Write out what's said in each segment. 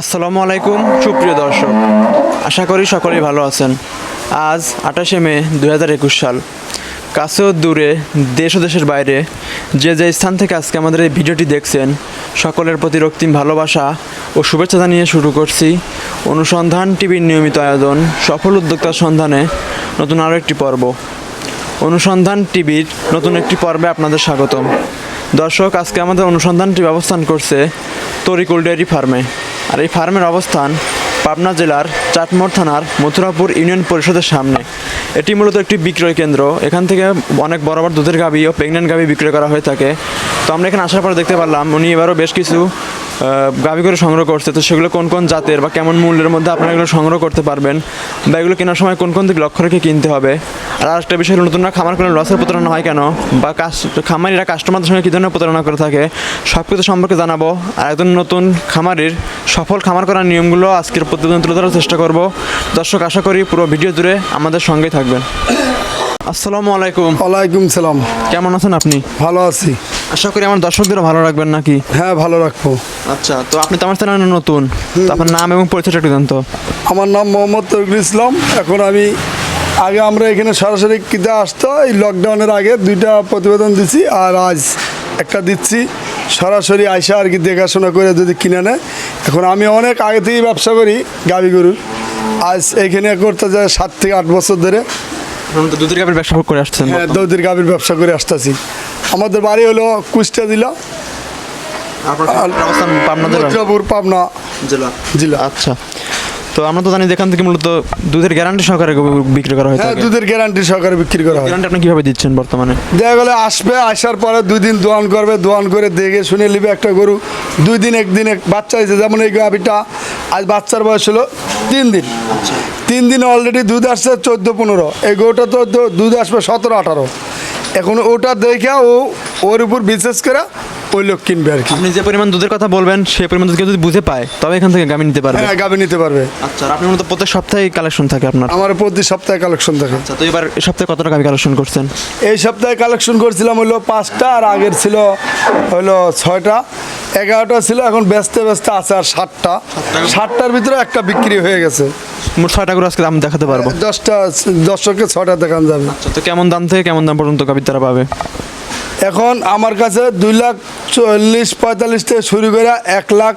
আসসালামু আলাইকুম, সুপ্রিয় দর্শক। আশা করি সকলেই ভালো আছেন। আজ আঠাশে মে দু হাজার একুশ সাল। কাছে ও দূরে, দেশ ও দেশের বাইরে যে যে স্থান থেকে আজকে আমাদের এই ভিডিওটি দেখছেন, সকলের প্রতি রক্তিম ভালোবাসা ও শুভেচ্ছা জানিয়ে শুরু করছি। অনুসন্ধান টিভির নিয়মিত আয়োজন, সফল উদ্যোক্তার সন্ধানে নতুন আরও একটি পর্ব। অনুসন্ধান টিভির নতুন একটি পর্বে আপনাদের স্বাগতম। দর্শক, আজকে আমাদের অনুসন্ধানটি টিভি অবস্থান করছে তরিকুল ডেয়ারি ফার্মে। আর এই ফার্মের অবস্থান পাবনা জেলার চাটমোর থানার মথুরাপুর ইউনিয়ন পরিষদের সামনে। এটি মূলত একটি বিক্রয় কেন্দ্র। এখান থেকে অনেক বড় বড় দুধের গাভি ও প্রেগনেন্ট গাভি বিক্রয় করা হয়ে থাকে। তো আমরা এখানে আসার পর দেখতে পারলাম উনি এবারও বেশ কিছু গাভি করে সংগ্রহ করছে তো সেগুলো কোন কোন জাতের বা কেমন মূল্যের মধ্যে আপনারা এগুলো সংগ্রহ করতে পারবেন? বা এগুলো কেনার সময় কোন কোন দিক লক্ষ্য রেখে কিনতে হবে? আর আরেকটা বিষয় নতুনরা খামার করলে লসের প্রতারণা হয় কেন? বা খামারিরা কাস্টমারদের সঙ্গে কী ধরনের প্রতারণা করে থাকে? সব কিছু সম্পর্কে জানাব। আর একজন নতুন খামারির সফল খামার করার নিয়মগুলো আজকের প্রতিবেদন তুলে ধরার চেষ্টা করব। দর্শক আশা করি পুরো ভিডিও জুড়ে আমাদের সঙ্গেই থাকবেন। আসসালামু আলাইকুম। ওয়ালাইকুম সালাম। কেমন আছেন আপনি? ভালো আছি। আশা করি আমার দর্শকদেরও ভালো রাখবেন নাকি? হ্যাঁ ভালো রাখব। আচ্ছা তো আপনি তো আমার চ্যানেলে নতুন তো আপনার নাম এবং পরিচয়টা একটু জানতো। আমার নাম মোহাম্মদ তরিকুল ইসলাম। এখন আমি আগে আমরা এখানে সরাসরি কিতে আসতো? এই লকডাউনের আগে দুইটা প্রতিবেদন দিছি আর আজ একটা দিচ্ছি। সরাসরি আইসা আর কি দেখাশোনা করে যদি কিনে নেয়। এখন আমি অনেক আগে থেকেই ব্যবসা করি গাবি গরুর। আজ এখানে করতে যায় সাত থেকে আট বছর ধরে। দুধের কাপড় ব্যবসা করে আসছেন হ্যাঁ দৌদির গাবির ব্যবসা করে আসতেছি। আমাদের বাড়ি হলো কুষ্টিয়া জেলা। আপনার পাবনা জেলা? পাবনা জেলা। জেলা। আচ্ছা। তো আমরা তো জানি যে এখান থেকে মূলত দুধের গ্যারান্টি সহকারে বিক্রি করা হয় হ্যাঁ দুধের গ্যারান্টি সহকারে বিক্রি করা হয়। গ্যারান্টি আপনি কীভাবে দিচ্ছেন বর্তমানে? দেখা গেলে আসবে আসার পরে দুই দিন দোয়ান করবে দোয়ান করে দেখে শুনে নিবে একটা গরু। দুই দিন একদিন এক বাচ্চা হয়েছে। যেমন এই গাভিটা আজ বাচ্চার বয়স হলো তিন দিন। তিন দিন অলরেডি দুধ আসছে চোদ্দ পনেরো। এই গরুটা তো দুধ আসবে সতেরো আঠারো। এখন ওটা দেখে ও ওর উপর বিশ্বাস করে ওই লোক কিনবে আর কি? আপনি যে পরিমাণ দুধের কথা বলবেন সেই পরিমাণ দুধ কেউ যদি বুঝে পায় তবে এখান থেকে গামি নিতে পারবে। হ্যাঁ গাভি নিতে পারবে। আচ্ছা আর আপনি মূলত প্রত্যেক সপ্তাহে কালেকশন থাকে আপনার? আমার প্রতি সপ্তাহে কালেকশন থাকে। আচ্ছা তো এবার এই সপ্তাহে কত টাকা কালেকশন করছেন? এই সপ্তাহে কালেকশন করছিলাম হলো পাঁচটা আর আগের ছিল হলো ছয়টা। এগারোটা ছিল এখন ব্যস্ত ব্যস্ত আছে আর সাতটা। সাতটার ভিতরে একটা বিক্রি হয়ে গেছে। মোট ছয়টা করে আজকে দাম দেখাতে পারব? দশটা দর্শককে ছটা দেখান যাবে। আচ্ছা তো কেমন দাম থেকে কেমন দাম পর্যন্ত গাভীর তারা পাবে? এখন আমার কাছে দুই লাখ চল্লিশ পঁয়তাল্লিশ থেকে শুরু করে এক লাখ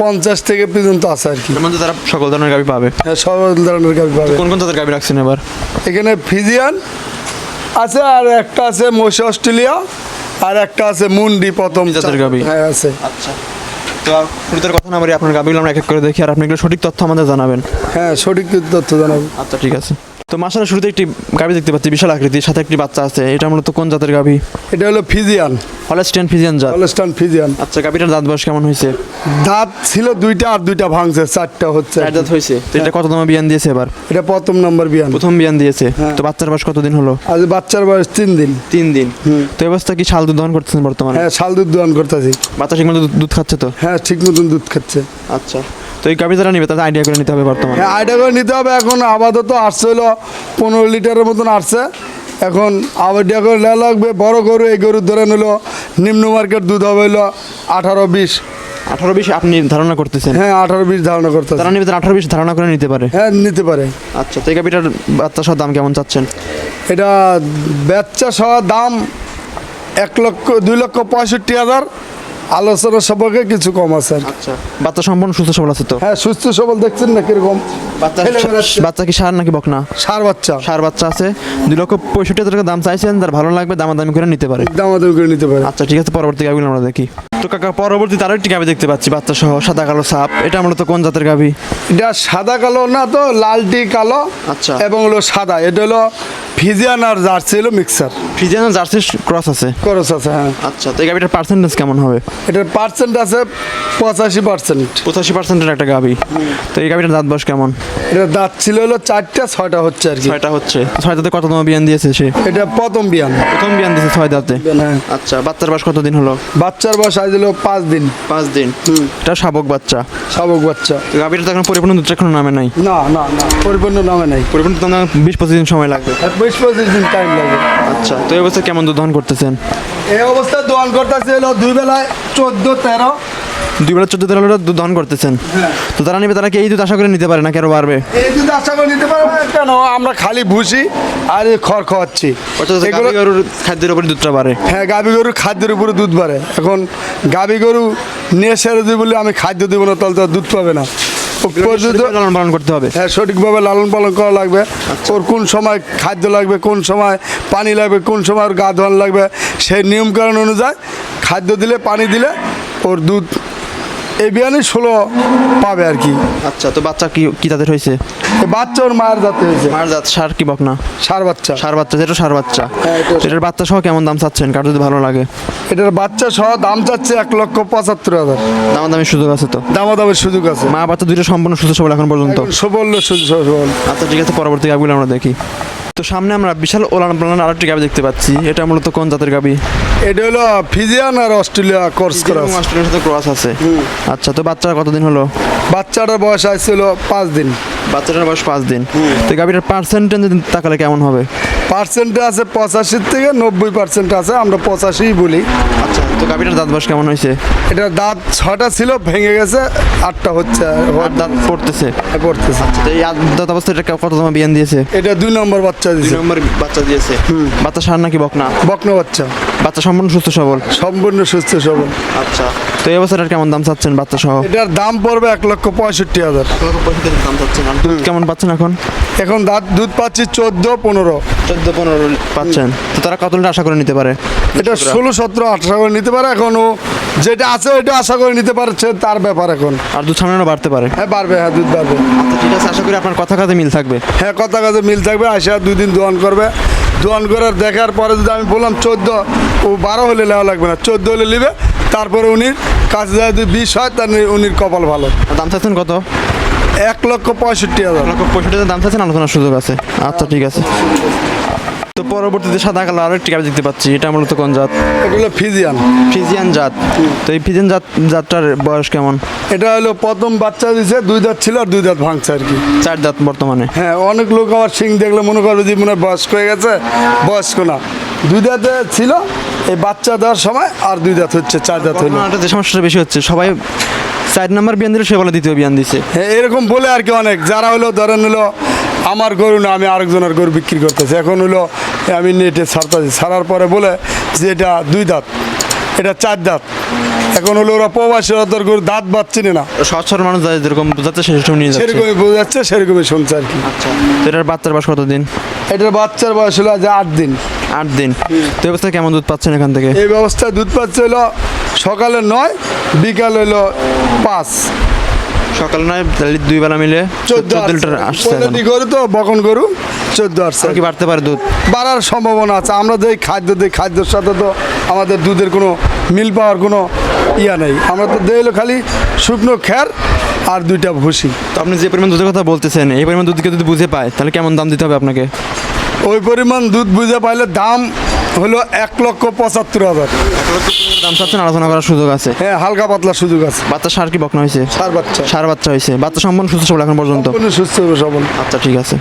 পঞ্চাশ থেকে পর্যন্ত আছে আর কি। মধ্যে তারা সকল ধরনের গাভী পাবে? হ্যাঁ সব ধরনের গাভি পাবে। কোন কোন জাতের গাভী রাখছেন এবার? এখানে ফিজিয়ান আছে আর একটা আছে মহিষ অস্ট্রেলিয়া আর একটা আছে মুন্ডি প্রথম জাতের গাভী? হ্যাঁ আছে। আচ্ছা। তো কথা না বলি আপনার গাভীগুলো আমরা এক এক করে দেখি আর আপনি এগুলো সঠিক তথ্য আমাদের জানাবেন। হ্যাঁ সঠিক তথ্য জানাবেন আচ্ছা ঠিক আছে। তো মাসার শুরুতে একটি গাভী দেখতে পাচ্ছি বিশাল আকৃতির সাথে একটি বাচ্চা আছে। এটা মূলত কোন জাতের গাভী? এটা হলো ফিজিয়ান। হলস্টেন ফিজিয়ান জাত। হলস্টান ফিজিয়ান আচ্ছা গাভীটার দাঁত বয়স কেমন হয়েছে? দাঁত ছিল দুইটা আর দুইটা ভাঙছে চারটা হচ্ছে। চার দাঁত হয়েছে। তো এটা কত দামে বিয়ান দিয়েছে এবার? এটা প্রথম নম্বর বিয়ান। প্রথম বিয়ান দিয়েছে। হ্যাঁ। তো বাচ্চার বয়স কতদিন হলো? আজ বাচ্চার বয়স তিন দিন। তিন দিন। তো এই অবস্থা কি শাল দুধ দহন করতেছেন বর্তমানে? হ্যাঁ শাল দুধ দোয়ান করতেছি। বাচ্চা ঠিক মতো দুধ- দুধ খাচ্ছে তো? হ্যাঁ ঠিক মতন দুধ খাচ্ছে। আচ্ছা। তো এই গাভী যারা নিবে তাদের আইডিয়া করে নিতে হবে বর্তমানে। হ্যাঁ আইডিয়া করে নিতে হবে। এখন আপাতত আসছে হলো পনেরো লিটারের মতন আসছে। এখন আইডিয়া করে নেওয়া লাগবে। বড় গরু এই গরুর ধরে হলো নিম্ন মার্কেট দুধ হবে হলো আঠারো বিশ। আঠারো বিশ আপনি ধারণা করতেছেন? হ্যাঁ আঠারো বিশ ধারণা করতেছে। তারা নিবে আঠারো বিশ ধারণা করে নিতে পারে? হ্যাঁ নিতে পারে। আচ্ছা তো এই গাভীটার বাচ্চা সহ দাম কেমন চাচ্ছেন? এটা বাচ্চা সহ দাম এক লক্ষ দুই লক্ষ পঁয়ষট্টি হাজার। আলোচনা সম্পর্কে কিছু কম আছে আচ্ছা বাচ্চা সম্পূর্ণ সুস্থ সবল আছে তো? হ্যাঁ সুস্থ সবল দেখছেন না কীরকম? বাচ্চা কি সার নাকি বকনা? সার বাচ্চা। সার বাচ্চা আছে। দুই লক্ষ পঁয়ষট্টি হাজার টাকা দাম চাইছেন তার ভালো লাগবে দামাদামি করে নিতে পারে। দামাদামি করে নিতে পারে। আচ্ছা ঠিক আছে পরবর্তী আমরা দেখি। তো কাকা পরবর্তী আরও একটি গাভি দেখতে পাচ্ছি বাচ্চা সহ সাদা কালো সাপ। এটা মূলত কোন জাতের গাভি এটা সাদা কালো না তো লালটি কালো আচ্ছা। এবং হলো সাদা। এটা হলো ফিজিয়ান আর জার্সি হলো মিক্সার ফ্রিজিয়ান জার্সি ক্রস আছে? খরচ আছে হ্যাঁ। আচ্ছা তো এই গাভিটার পার্সেন্টেজ কেমন হবে? এটার পার্সেন্ট আছে পঁচাশি পার্সেন্ট পঁচাশি পার্সেন্টের একটা গাভি তো এই গাভিটার দাঁত বয়স কেমন? এটা দাঁত ছিল হলো চারটা ছয়টা হচ্ছে আর কি। ছয়টা হচ্ছে। ছয় দাঁতে কত তোমার বিয়ান দিয়েছে সে? এটা প্রথম বিয়ান। প্রথম বিয়ান দিয়েছে ছয় দাঁতে। হ্যাঁ। আচ্ছা বাচ্চার বয়স কতদিন হলো? বাচ্চার বয়স আজ হলো পাঁচ দিন। পাঁচ দিন এটা শাবক বাচ্চা। শাবক বাচ্চা। গাভীটা তো এখন পরিপূর্ণ দুধটা এখনও নামে নাই। না না না পরিপূর্ণ নামে নাই। পরিপূর্ণ তো বিশ পঁচিশ দিন সময় লাগবে। বিশ পঁচিশ দিন টাইম লাগবে আচ্ছা তো এই অবস্থায় কেমন দুধ দহন করতেছেন? এই অবস্থায় দহন করতেছে দুই বেলায় চোদ্দ তেরো। দুই বেলা চোদ্দ তেরো লিটার দুধ দহন করতেছেন। হ্যাঁ। তো তারা নিবে তারা কি এই দুধ আশা করে নিতে পারে না কেন বাড়বে? এই যদি আশা করে নিতে পারব কেন? আমরা খালি ভুসি আর খড় খাওয়াচ্ছি গাভী গরুর খাদ্যের উপর দুধটা বাড়ে। হ্যাঁ গাভী গরুর খাদ্যের উপরে দুধ বাড়ে। এখন গাভী গরু নিয়ে সেরে দিই বলে আমি খাদ্য দেবো না তাহলে তো দুধ পাবে না। লালন পালন করতে হবে? হ্যাঁ সঠিকভাবে লালন পালন করা লাগবে। ওর কোন সময় খাদ্য লাগবে কোন সময় পানি লাগবে কোন সময় ওর গা ধোয়ান লাগবে সেই নিয়মকানুন অনুযায়ী খাদ্য দিলে পানি দিলে ওর দুধ এই বিয়ানে ষোলো পাবে আর কি। আচ্ছা তো বাচ্চা কি কি তাদের হয়েছে? বাচ্চা ওর মায়ের জাতে হয়েছে। মার জাত সার কি বকনা সার বাচ্চা। সার বাচ্চা যেটা সার বাচ্চা। হ্যাঁ, এটার বাচ্চা সহ কেমন দাম চাচ্ছেন? কার যদি ভালো লাগে। এটার বাচ্চা সহ দাম চাচ্ছে এক লক্ষ পঁচাত্তর হাজার। দাম দামি সুযোগ আছে তো? দামাদামের সুযোগ আছে। মা বাচ্চা দুইটা সম্পূর্ণ সুস্থ সবল এখন পর্যন্ত। সবল সুযোগ সবল। আচ্ছা ঠিক আছে পরবর্তী গাবিগুলো আমরা দেখি। তো সামনে আমরা বিশাল ওলান পালান আরেকটি গাবি দেখতে পাচ্ছি। এটা মূলত কোন জাতের গাবি? এটা হলো ফিজিয়ান আর অস্ট্রেলিয়া কোর্স করা অস্ট্রেলিয়ার সাথে ক্রস আছে। আচ্ছা তো বাচ্চা কতদিন হলো? বাচ্চাটার বয়স আসছিল পাঁচ দিন। বাচ্চাটার বয়স পাঁচ দিন। তো গাবিটার পার্সেন্টেজ তাকালে কেমন হবে? পার্সেন্টে আছে পঁচাশির থেকে নব্বই পার্সেন্ট আছে আমরা পঁচাশিই বলি। আচ্ছা তো গাভীটার দাঁত বয়স কেমন হয়েছে? এটা দাঁত ছটা ছিল ভেঙে গেছে আটটা হচ্ছে দাঁত পড়তেছে। পড়তেছে। আচ্ছা এই দাঁত অবস্থা এটা কত তোমার বিয়ান দিয়েছে? এটা দুই নম্বর বাচ্চা দুই নম্বর বাচ্চা দিয়েছে। বাচ্চা সার নাকি বকনা? বকনা বাচ্চা। বাচ্চা সম্পূর্ণ সুস্থ সবল? সম্পূর্ণ সুস্থ সবল। আচ্ছা। তো এই অবস্থাটার কেমন দাম চাচ্ছেন বাচ্চা সহ? এটার দাম পড়বে এক লক্ষ পঁয়ষট্টি হাজার। দাম চাচ্ছেন দুধ কেমন পাচ্ছেন এখন? এখন দাঁত দুধ পাচ্ছি চোদ্দ পনেরো। চোদ্দ পনেরো পাচ্ছেন। তো তারা কত লিটার আশা করে নিতে পারে? এটা ষোলো সতেরো আঠারো করে নিতে পারে এখন ও যেটা আছে ওইটা আশা করে নিতে পারছে তার ব্যাপার এখন। আর দুধ সামনে বাড়তে পারে? হ্যাঁ বাড়বে হ্যাঁ দুধ বাড়বে। আচ্ছা ঠিক আছে আশা করি আপনার কথা কাজে মিল থাকবে। হ্যাঁ কথা কাজে মিল থাকবে আসা দুই দিন দোয়ান করবে। দোয়ান করার দেখার পরে যদি আমি বললাম চোদ্দ ও বারো হলে নেওয়া লাগবে না। চোদ্দ হলে নেবে তারপরে উনির কাছে যদি বিষ হয় তার উনির কপাল ভালো। দাম চাচ্ছেন কত? এক লক্ষ পঁয়ষট্টি হাজার। লক্ষ পঁয়ষট্টি হাজার দাম চাচ্ছেন আলোচনার সুযোগ আছে। আচ্ছা ঠিক আছে। তো পরবর্তীতে সাদা কালো আরও একটি গাড়ি দেখতে পাচ্ছি এটা মূলত কোন জাত? এগুলো ফিজিয়ান। ফিজিয়ান জাত। তো এই ফিজিয়ান জাত জাতটার বয়স কেমন? এটা হলো প্রথম বাচ্চা দিছে দুই দাঁত ছিল আর দুই দাঁত ভাঙছে আর কি। চার জাত বর্তমানে? হ্যাঁ অনেক লোক আমার সিং দেখলে মনে করবে যে মনে বয়স্ক হয়ে গেছে বয়স্ক না। দুই দাঁতে ছিল এই বাচ্চা দেওয়ার সময় আর দুই দাঁত হচ্ছে চার দাঁত বর্তমানে যে সমস্যাটা বেশি হচ্ছে সবাই চার নাম্বার বিয়ান দিলে সে বলে দ্বিতীয় বিয়ান দিছে। হ্যাঁ এরকম বলে আর কি অনেক। যারা হলো ধরেন হলো আমার গরু না আমি আরেকজনের গরু বিক্রি করতেছি। এখন হলো আমি নেটে ছাড়তেছি। ছাড়ার পরে বলে যে এটা দুই দাঁত এটা চার দাঁত। এখন হলো ওরা প্রবাসী ওদের গরু দাঁত বাচ্চিনে না। সহজ সরল মানুষ যায় যেরকম যাচ্ছে সেরকম নিয়ে যাচ্ছে। সেরকমই বোঝাচ্ছে সেরকমই শুনছে আর কি। আচ্ছা তো এটার বাচ্চার বয়স কতদিন? এটার বাচ্চার বয়স হলো আজ আট দিন। আট দিন। তো এই অবস্থায় কেমন দুধ পাচ্ছেন এখান থেকে? এই ব্যবস্থায় দুধ পাচ্ছে হলো সকালে নয় বিকাল হলো পাঁচ। সকাল নয় তাহলে দুই বেলা মিলে চোদ্দ লিটার আসছে। গরু তো বকন গরু চোদ্দ আসছে। আর কি বাড়তে পারে দুধ? বাড়ার সম্ভাবনা আছে। আমরা যে খাদ্য দিই খাদ্যের সাথে তো আমাদের দুধের কোনো মিল পাওয়ার কোনো ইয়া নেই। আমরা তো দিই হলো খালি শুকনো খ্যার আর দুইটা ভুসি। তো আপনি যে পরিমাণ দুধের কথা বলতেছেন এই পরিমাণ দুধকে যদি বুঝে পায় তাহলে কেমন দাম দিতে হবে আপনাকে? ওই পরিমাণ দুধ বুঝে পাইলে দাম হলো এক লক্ষ পঁচাত্তর হাজার। দাম চাচ্ছেন আলোচনা করার সুযোগ আছে। হ্যাঁ হালকা পাতলা সুযোগ আছে। বাচ্চা সার কি বকনা হয়েছে? সার বাচ্চা। সার বাচ্চা হয়েছে। বাচ্চা সম্পূর্ণ সুস্থ সবল এখন পর্যন্ত? সুস্থ সবল। আচ্ছা ঠিক আছে।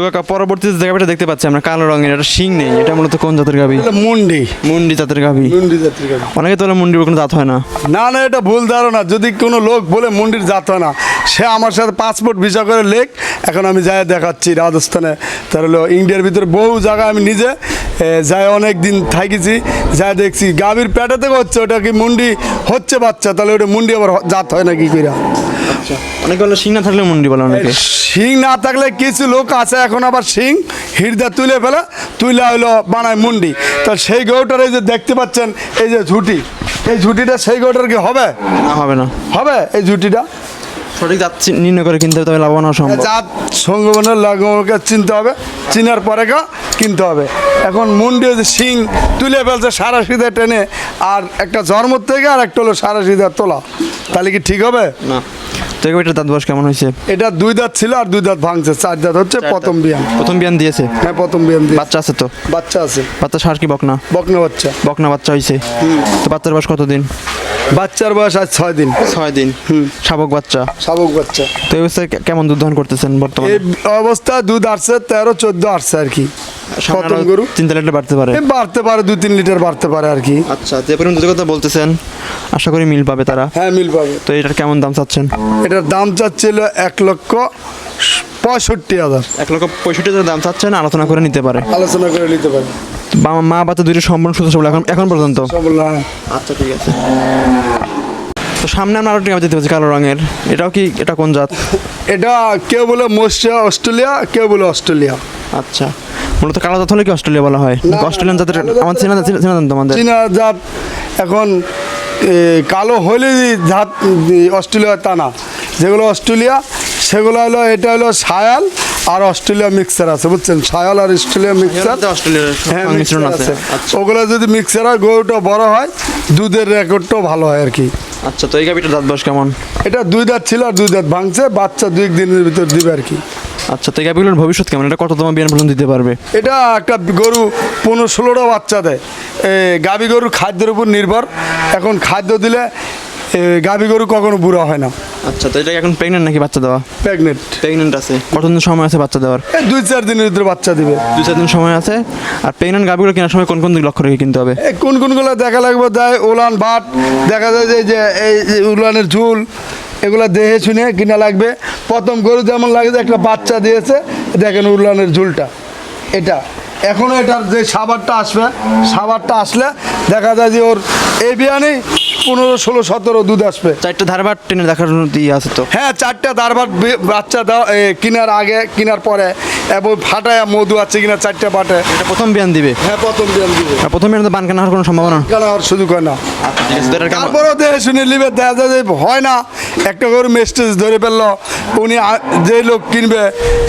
তো কাকা পরবর্তী যে জায়গাটা দেখতে পাচ্ছি আমরা কালো রঙের এটা শিং নেই এটা মূলত কোন জাতের এটা মুন্ডি। মুন্ডি জাতের গাবি। মুন্ডি জাতির গাভী। অনেকে তো মুন্ডির কোনো দাঁত হয় না। না না এটা ভুল ধারণা। যদি কোনো লোক বলে মন্দির যাত হয় না সে আমার সাথে পাসপোর্ট ভিসা করে লেখ এখন আমি যাই দেখাচ্ছি রাজস্থানে। তাহলে ইন্ডিয়ার ভিতরে বহু জায়গায় আমি নিজে যাই অনেক দিন থাকিছি যাই দেখছি। গাভীর পেটে থেকে হচ্ছে ওটা কি মুন্ডি হচ্ছে বাচ্চা? তাহলে ওটা মুন্ডি আবার জাত হয় না কি করে অনেকে বলে শিং না থাকলে মুন্ডি বলে অনেকে। শিং না থাকলে কিছু লোক আছে এখন আবার শিং হিরদা তুলে ফেলে তুলে হলো বানায় মুন্ডি। তা সেই গরুটার এই যে দেখতে পাচ্ছেন এই যে ঝুটি এই ঝুটিটা সেই গরুটার কি হবে? না হবে না। হবে এই ঝুটিটা? সঠিক চি- নির্ণয় করে কিনতে হবে তবে লাভবান সম্ভব। জাত সঙ্গবনের লাগমকে চিনতে হবে চিনার পরে কিনতে হবে। এখন মুন্ডি যে শিং তুলে ফেলছে সারা সিধা টেনে আর একটা জন্ম থেকে আর একটা হলো সারা সিধা তোলা। তাহলে কি ঠিক হবে? না। তো এটার দাঁত বয়স কেমন হয়েছে? এটা দুই দাঁত ছিল আর দুই দাঁত ভাঙছে চার দাঁত হচ্ছে প্রথম বিয়ান। প্রথম বিয়ান দিয়েছে? হ্যাঁ প্রথম বিয়ান দিয়ে বাচ্চা আছে তো? বাচ্চা আছে। বাচ্চা সার কি বকনা? বকনা বাচ্চা। বকনা বাচ্চা হয়েছে তো বাচ্চার বয়স কতদিন? বাচ্চার বয়স আজ ছয় দিন। ছয় দিন। শাবক বাচ্চা। শাবক বাচ্চা। তো এই অবস্থায় কেমন দুধ দহন করতেছেন বর্তমানে? এই অবস্থা দুধ আসছে তেরো চোদ্দ আসছে আর কি। সামনে গরু? তিন চার লিটার বাড়তে পারে। বাড়তে পারে দুই তিন লিটার বাড়তে পারে আর কি। আচ্ছা যে পরিমাণ দুধের কথা বলতেছেন আশা করি মিল পাবে তারা। হ্যাঁ মিল পাবে। তো এটার কেমন দাম চাচ্ছেন? এটার দাম চাচ্ছিল এক লক্ষ পঁয়ষট্টি হাজার। এক লক্ষ পঁয়ষট্টি হাজার দাম চাচ্ছেন আলোচনা করে নিতে পারে। আলোচনা করে নিতে পারে। মা বাচ্চা দুইটা সম্পূর্ণ সুস্থ সবল এখন এখন পর্যন্ত। হ্যাঁ। আচ্ছা ঠিক আছে। সামনে আমরা আরও টিকা দেখতে পাচ্ছি কালো রঙের। এটাও কি এটা কোন জাত? এটা কেউ বলে মস্ট্রিয়া অস্ট্রেলিয়া কেউ বলে অস্ট্রেলিয়া। আচ্ছা। মূলত কালো জাত হলে কি অস্ট্রেলিয়া বলা হয়? অস্ট্রেলিয়ান জাতের আমার চেনা চেনা- চেনা জান তোমাদের। চীনা জাত এখন কালো হলে জাত অস্ট্রেলিয়া তা না। যেগুলো অস্ট্রেলিয়া সেগুলো হলো এটা হলো সায়াল আর অস্ট্রেলিয়া মিক্সার আছে বুঝছেন? সায়াল আর অস্ট্রেলিয়া মিক্সার। অস্ট্রেলিয়ার হ্যাঁ মিশ্রণ আছে। আছে। আচ্ছা। ওগুলো যদি মিক্সার হয় গরুটা বড় হয় দুধের রেকর্ডটাও ভালো হয় আর কি। আচ্ছা তো এই গাভিটার দাঁত বয়স কেমন? এটা দুই দাঁত ছিল আর দুই দাঁত ভাঙছে বাচ্চা দুই দিনের ভিতর দিবে আর কি। আচ্ছা তো এই গাবিগুলোর ভবিষ্যৎ কেমন? এটা কত তোমার বিয়ান পর্যন্ত দিতে পারবে? এটা একটা গরু পনেরো ষোলোটা বাচ্চা দেয়। এ, গাভী গরুর খাদ্যের উপর নির্ভর। এখন খাদ্য দিলে গাভী গরু কখনো বুড়া হয় না। আচ্ছা তো এটা এখন প্রেগনেন্ট নাকি বাচ্চা দেওয়া? প্রেগনেন্ট প্রেগনেন্ট আছে। কতদিন সময় আছে বাচ্চা দেওয়ার? এই দুই চার দিনের ভিতরে বাচ্চা দিবে। দুই চার দিন সময় আছে। আর প্রেগনেন্ট গাবিগুলো কেনার সময় কোন কোন দিক লক্ষ্য রেখে কিনতে হবে? কোন কোনগুলো দেখা লাগবে? দেয় উলান ভাট দেখা যায় যে এই যে এই যে উলানের ঝুল এগুলো দেহে শুনে কিনা লাগবে। প্রথম গরু যেমন লাগে যে একটা বাচ্চা দিয়েছে দেখেন উলানের ঝুলটা। এটা। এখনও এটার যে সাবারটা আসবে সাবারটা আসলে দেখা যায় যে ওর এই বিয়ানেই পনেরো ষোলো সতেরো দুধ আসবে। চারটা ধারবার টেনে দেখার জন্য দিয়ে আছে তো। হ্যাঁ চারটা ধারবার বাচ্চা দাও কেনার আগে কেনার পরে। এবং ফাটায় মধু আছে কিনা চারটা পাটে। এটা প্রথম বিয়ান দিবে? হ্যাঁ প্রথম বিয়ান দিবে। আর প্রথম বিয়ান তো বান কেনার কোনো সম্ভাবনা? কেন আর সুযোগ হয় না। আচ্ছা তারপরেও দেখে শুনে নিবে দেখা যায় যে হয় না। একটা গরু মেস্টেজ ধরে ফেলল উনি যে লোক কিনবে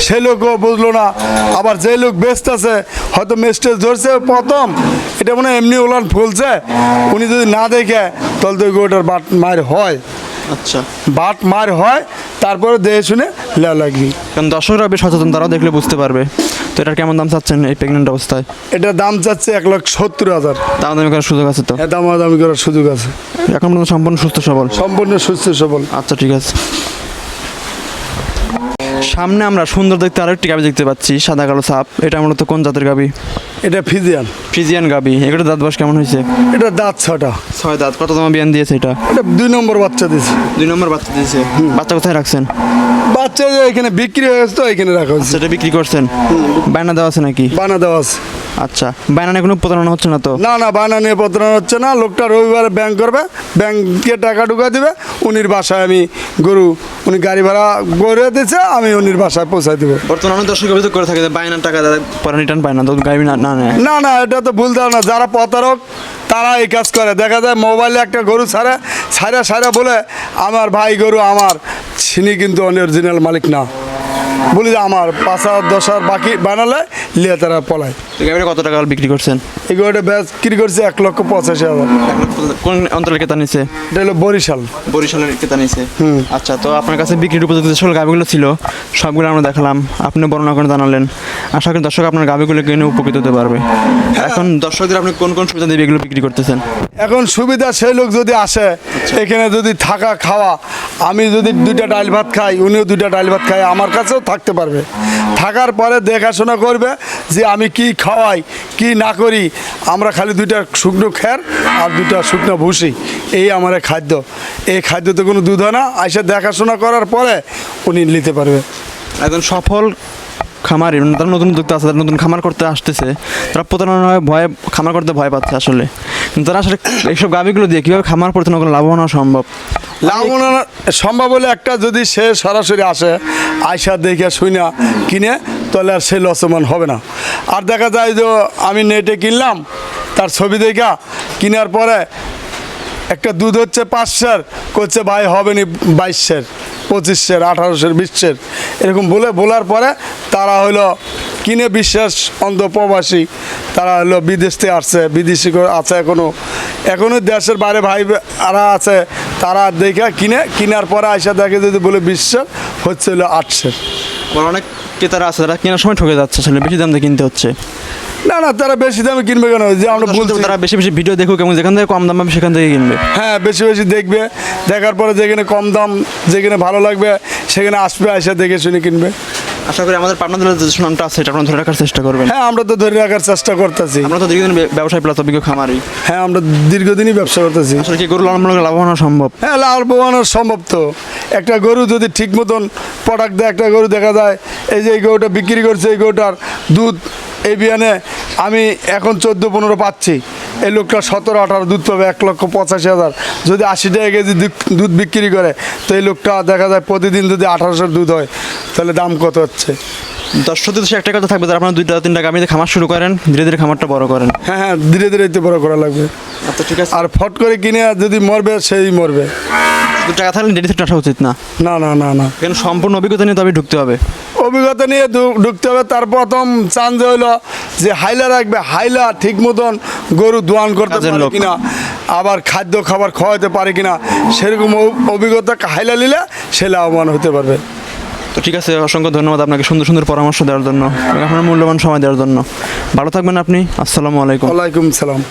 সে লোকও বুঝলো না। আবার যে লোক বেস্ট আছে হয়তো মেস্টেজ ধরছে প্রথম। এটা মনে হয় এমনি ওলান ফুলছে। উনি যদি না দেখে তাহলে তো ওই গরুটার বাট মার হয়। আচ্ছা। বাট মার হয় তারপরে দেখে শুনে লেওয়া লাগবি। কারণ দর্শকরা বেশ সচেতন তারাও দেখলে বুঝতে পারবে। তো এটার কেমন দাম চাচ্ছেন এই প্রেগনেন্ট অবস্থায়? এটার দাম চাচ্ছে এক লাখ সত্তর হাজার। দাম দামি করার সুযোগ আছে তো? দাম দামি করার সুযোগ আছে। এখন পর্যন্ত সম্পূর্ণ সুস্থ সবল? সম্পূর্ণ সুস্থ সবল। আচ্ছা ঠিক আছে। সামনে আমরা সুন্দর দেখতে আরেকটি গাবি দেখতে পাচ্ছি সাদা কালো সাপ। এটা মূলত কোন জাতের গাবি? এটা ফিজিয়ান। ফিজিয়ান গাবি। এগুলো দাঁত বাস কেমন হয়েছে? এটা দাঁত ছটা ছয় দাঁত। কত তোমার বিয়ান দিয়েছে এটা? এটা দুই নম্বর বাচ্চা দিয়েছে। দুই নম্বর বাচ্চা দিয়েছে। বাচ্চা কোথায় রাখছেন? বাচ্চা যে এখানে বিক্রি হয়ে গেছে তো এখানে রাখা হচ্ছে সেটা বিক্রি করছেন? বায়না দেওয়া আছে নাকি? বানা দেওয়া আছে। আচ্ছা বায়না নিয়ে কোনো প্রতারণা হচ্ছে না তো? না না বানা নিয়ে প্রতারণা হচ্ছে না। লোকটা রবিবারে ব্যাংক করবে ব্যাংকে টাকা ঢুকা দিবে উনির বাসায় আমি গরু উনি গাড়ি ভাড়া করে দিচ্ছে আমি উনির বাসায় পৌঁছাই দেবো। বর্তমানে অনেক দর্শক অভিযোগ করে থাকে যে বায়নার টাকা দেয় পরে রিটার্ন পায় না তো গাড়ি না না নেয়। না না এটা তো ভুল ধারণা। যারা প্রতারক তারা এই কাজ করে। দেখা যায় মোবাইলে একটা গরু ছাড়ে ছাড়া ছাড়া বলে আমার ভাই গরু আমার। চিনি কিন্তু অরিজিনাল মালিক না। বলি যে আমার পাঁচ হাজার, দশ হাজার বাকি বানালে লিয়ে তারা পলায়। তো কত টাকা বিক্রি করছেন? এই ব্যাস বিক্রি করছে এক লক্ষ পঁচাশি হাজার। কোন অঞ্চলের কেতা নিছে? এটা হলো বরিশাল। বরিশালের কেতা নিছে? আচ্ছা তো আপনার কাছে বিক্রির উপযুক্ত যে সকল গাভিগুলো ছিল সবগুলো আমরা দেখালাম। আপনি বর্ণনা করে জানালেন। আশা করি দর্শক আপনার গাভিগুলো কিনে উপকৃত হতে পারবে। এখন দর্শকদের আপনি কোন কোন সুবিধা দিয়ে এগুলো বিক্রি করতেছেন? এখন সুবিধা সেই লোক যদি আসে এখানে যদি থাকা খাওয়া আমি যদি দুইটা ডাল ভাত খাই উনিও দুইটা ডাল ভাত খাই আমার কাছেও থাকতে পারবে। থাকার পরে দেখাশোনা করবে যে আমি কি খাওয়াই কি না করি আমরা খালি দুইটা শুকনো খ্যার আর দুইটা শুকনো ভুসি। এই আমার খাদ্য। এই খাদ্যতে কোনো দুধ হয় না। আইসা দেখাশোনা করার পরে উনি নিতে পারবে। একজন সফল খামারি মানে তারা নতুন উদ্যোক্তা আছে তারা নতুন খামার করতে আসতেছে। তারা প্রতারণা ভয়ে খামার করতে ভয় পাচ্ছে আসলে। তারা আসলে এইসব গাভিগুলো দিয়ে কীভাবে খামার পরিচালনা করে লাভবান হওয়া সম্ভব? লাভবান সম্ভব হলে একটা যদি সে সরাসরি আসে আয়সা দেখে শুইনা কিনে তাহলে আর সে লসমান হবে না। আর দেখা যায় যে আমি নেটে কিনলাম, তার ছবি দেখা, কেনার পরে একটা দুধ হচ্ছে পাঁচশের করছে ভাই হবে নি বাইশের, পঁচিশের, আঠারোশের, বিশের। এরকম বলে বলার পরে তারা হলো কিনে বিশ্বাস অন্ধ প্রবাসী, তারা হলো বিদেশ থেকে আসছে, বিদেশি আছে এখনও এখনও দেশের বাইরে ভাই আরা আছে, তারা দেখে কিনে, কেনার পরে আইসা দেখে যদি বলে বিশ্বাস হচ্ছে হলো আটশের। অনেক ক্রেতারা আছে তারা কেনার সময় ঠকে যাচ্ছে আসলে বেশি দাম দিয়ে কিনতে হচ্ছে। না না তারা বেশি দামে কিনবে কেন? যে আমরা বলছি তারা বেশি বেশি ভিডিও দেখুক এবং যেখান থেকে কম দাম পাবে সেখান থেকে কিনবে। হ্যাঁ বেশি বেশি দেখবে। দেখার পরে যেখানে কম দাম যেখানে ভালো লাগবে সেখানে আসবে আসা দেখে শুনে কিনবে। আশা করি আমাদের পাবনা জেলার যে সুনামটা আছে এটা আপনারা ধরে রাখার চেষ্টা করবেন। হ্যাঁ আমরা তো ধরে রাখার চেষ্টা করতেছি। আমরা তো দীর্ঘদিন ব্যবসায় প্লাস অভিজ্ঞ খামারি। হ্যাঁ আমরা দীর্ঘদিনই ব্যবসা করতেছি। আসলে কি গরু লালন লাভবান সম্ভব? হ্যাঁ লাল বোয়ানো সম্ভব তো। একটা গরু যদি ঠিক মতন প্রোডাক্ট দেয় একটা গরু দেখা যায় এই যে এই গরুটা বিক্রি করছে এই গরুটার দুধ এই বিয়ানে আমি এখন চোদ্দ পনেরো পাচ্ছি। এই লোকটা সতেরো আঠারো দুধ পাবে এক লক্ষ পঁচাশি হাজার। যদি আশি টাকা কেজি দুধ- দুধ বিক্রি করে তো এই লোকটা দেখা যায় প্রতিদিন যদি আঠারোশোর দুধ হয়। তাহলে দাম কত হচ্ছে? দর্শক সে একটা কথা থাকবে যারা আপনারা দুইটা তিনটা গামিতে খামার শুরু করেন ধীরে ধীরে খামারটা বড় করেন। হ্যাঁ হ্যাঁ ধীরে ধীরে তো বড় করা লাগবে। আচ্ছা ঠিক আছে। আর ফট করে কিনে যদি মরবে সেই মরবে। দু টাকা থাকলে সেট আসা উচিত না? না না না না। এখানে সম্পূর্ণ অভিজ্ঞতা নিয়ে তবে ঢুকতে হবে? অভিজ্ঞতা নিয়ে ঢুকতে হবে। তার প্রথম চান্স হইল যে হাইলা রাখবে। হাইলা ঠিক মতন গরু দোয়ান করতে পারে। কিনা আবার খাদ্য খাবার খাওয়াতে পারে কিনা সেরকম অভিজ্ঞতা হাইলা নিলে সে লাভবান হতে পারবে। তো ঠিক আছে, অসংখ্য ধন্যবাদ আপনাকে সুন্দর সুন্দর পরামর্শ দেওয়ার জন্য আপনার মূল্যবান সময় দেওয়ার জন্য। ভালো থাকবেন আপনি, আসসালামু আলাইকুম। ওয়ালাইকুম সালাম।